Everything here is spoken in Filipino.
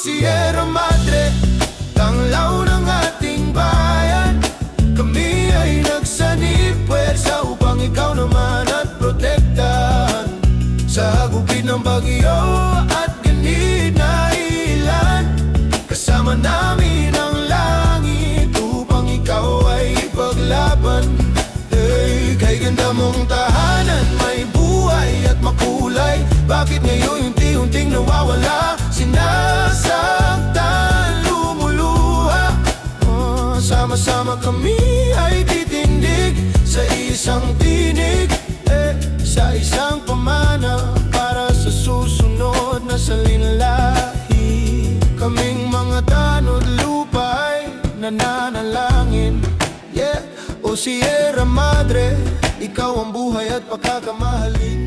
Sierra Madre Tanglaw ng ating bayan. Kami ay nagsanib Pwersa upang ikaw naman at protektahan. Sa hagupit ng bagyo at ganid na ilan Kasama namin ang langit Upang ikaw ay ipaglaban. Hey, kay ganda mong tahanan May buhay at makulay. Bakit ngayon unti-unting nawawala Sama-sama kami ay titindig Sa isang tinig eh, Sa isang pamana Para sa susunod na salinlahi. Kaming mga tanod lupa ay nananalangin Yeah, o Sierra Madre Ikaw ang buhay at pagkakamahalin